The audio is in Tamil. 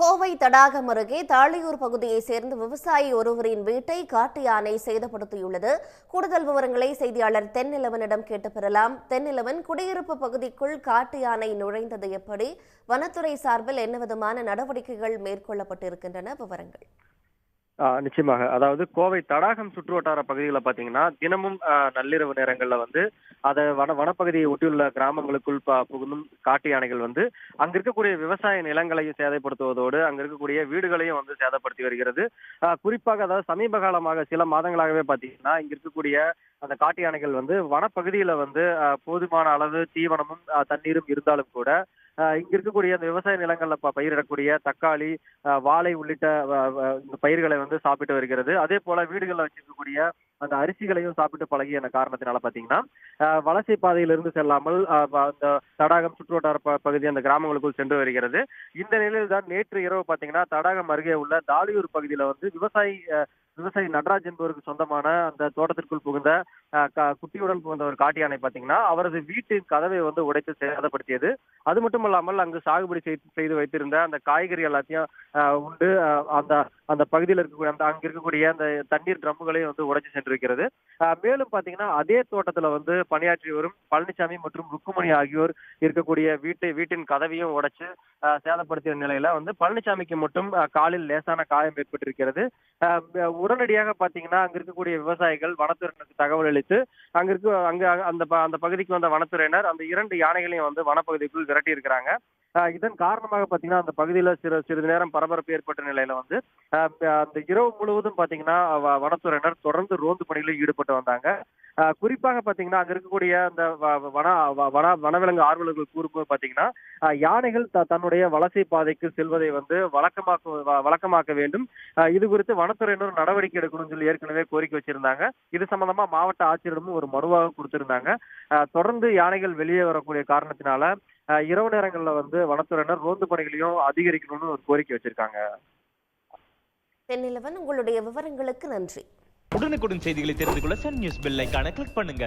கோவை தடாகம் அருகே தாளியூர் பகுதியைச் சேர்ந்த விவசாயி ஒருவரின் வீட்டை காட்டு யானை சேதப்படுத்தியுள்ளது. கூடுதல் விவரங்களை செய்தியாளர் தென்னிலவனிடம் கேட்டு பெறலாம் தென்னிலவன் குடியிருப்பு பகுதிக்குள் காட்டு யானை நுழைந்தது எப்படி? வனத்துறை சார்பில் என்ன விதமான நடவடிக்கைகள் மேற்கொள்ளப்பட்டிருக்கின்றன? விவரங்கள். நிச்சயமாக. அதாவது கோவை தடாகம் சுற்று வட்டார பகுதிகளை பார்த்தீங்கன்னா தினமும் நள்ளிரவு நேரங்களில் வந்து அதை வன வனப்பகுதியை ஒட்டியுள்ள கிராமங்களுக்குள் புகுந்தும் காட்டு யானைகள் வந்து அங்க இருக்கக்கூடிய விவசாய நிலங்களையும் சேதப்படுத்துவதோடு அங்க இருக்கக்கூடிய வீடுகளையும் வந்து சேதப்படுத்தி வருகிறது. குறிப்பாக அதாவது சமீப காலமாக சில மாதங்களாகவே பார்த்தீங்கன்னா இங்க இருக்கக்கூடிய அந்த காட்டு யானைகள் வந்து வனப்பகுதியில வந்து போதுமான அளவு தீவனமும் தண்ணீரும் இருந்தாலும் கூட இங்க இருக்கக்கூடிய அந்த விவசாய நிலங்கள்ல பயிரிடக்கூடிய தக்காளி வாழை உள்ளிட்ட இந்த பயிர்களை வந்து சாப்பிட்டு வருகிறது. அதே போல வீடுகளில் வச்சிருக்கக்கூடிய அந்த அரிசிகளையும் சாப்பிட்டு பழகிய காரணத்தினால பாத்தீங்கன்னா வலசை பாதையிலிருந்து செல்லாமல் அந்த தடாகம் சுற்றுவட்டார பகுதி அந்த கிராமங்களுக்குள் சென்று வருகிறது. இந்த நிலையில் தான் நேற்று இரவு பாத்தீங்கன்னா தடாகம் அருகே உள்ள தாலியூர் பகுதியில வந்து விவசாயி விவசாயி நடராஜ் என்பவருக்கு சொந்தமான அந்த தோட்டத்திற்குள் புகுந்த குட்டியுடன் புகுந்த ஒரு காட்டு யானை பாத்தீங்கன்னா அவரது வீட்டின் கதவை வந்து உடைத்து சேதப்படுத்தியது. அது மட்டும் இல்லாமல் அங்கு சாகுபடி செய்து- செய்து வைத்திருந்த அந்த காய்கறி எல்லாத்தையும் உண்டு அந்த அந்த பகுதியில் இருக்கக்கூடிய அந்த அங்க இருக்கக்கூடிய அந்த தண்ணீர் ட்ரம்முகளையும் வந்து உடைச்சு சென்று ஆஹ், மேலும் பாத்தீங்கன்னா அதே தோட்டத்துல வந்து பணியாற்றி வரும் பழனிசாமி மற்றும் ருக்குமணி ஆகியோர் இருக்கக்கூடிய வீட்டை வீட்டின் கதவையும் உடைச்சு சேதப்படுத்திய நிலையில வந்து பழனிசாமிக்கு மட்டும் காலில் லேசான காயம் ஏற்பட்டிருக்கிறது. உடனடியாக பாத்தீங்கன்னா அங்க இருக்கக்கூடிய விவசாயிகள் வனத்துறையினருக்கு தகவல் அளித்து அங்க இருக்க அங்க அந்த அந்த பகுதிக்கு வந்த வனத்துறையினர் அந்த இரண்டு யானைகளையும் வந்து வனப்பகுதிக்குள் விரட்டி இருக்கிறாங்க இதன் காரணமாக பாத்தீங்கன்னா அந்த பகுதியில சிறு சிறிது நேரம் பரபரப்பு ஏற்பட்ட நிலையில வந்து அந்த இரவு முழுவதும் பாத்தீங்கன்னா வனத்துறையினர் தொடர்ந்து ரோந்து பணிகளில் ஈடுபட்டு வந்தாங்க. குறிப்பாக பாத்தீங்கன்னா அங்க இருக்கக்கூடிய அந்த வ- வன வன வனவிலங்கு ஆர்வலர்கள் கூறும்போது பாத்தீங்கன்னா யானைகள் த- தன்னுடைய வலசை பாதைக்கு செல்வதை வந்து வழக்கமாக்க வ- வழக்கமாக்க வேண்டும். ஆஹ், இது குறித்து வனத்துறையினர் நடவடிக்கை எடுக்கணும்னு சொல்லி ஏற்கனவே கோரிக்கை வச்சிருந்தாங்க. இது சம்பந்தமா மாவட்ட ஆட்சியரிடமும் ஒரு மனுவாக கொடுத்திருந்தாங்க. தொடர்ந்து யானைகள் வெளியே வரக்கூடிய காரணத்தினால இரவு நேரங்கள்ல வந்து வனத்துறையினர் ரோந்து பணிகளையும் அதிகரிக்கணும்னு ஒரு கோரிக்கை வச்சிருக்காங்க. தென்னிலவன் உங்களுடைய விவரங்களுக்கு நன்றி. உடனுக்குடன் செய்திகளை தெரிந்து கொள்ள சன் நியூஸ் பெல் ஐகானை கிளிக் பண்ணுங்க.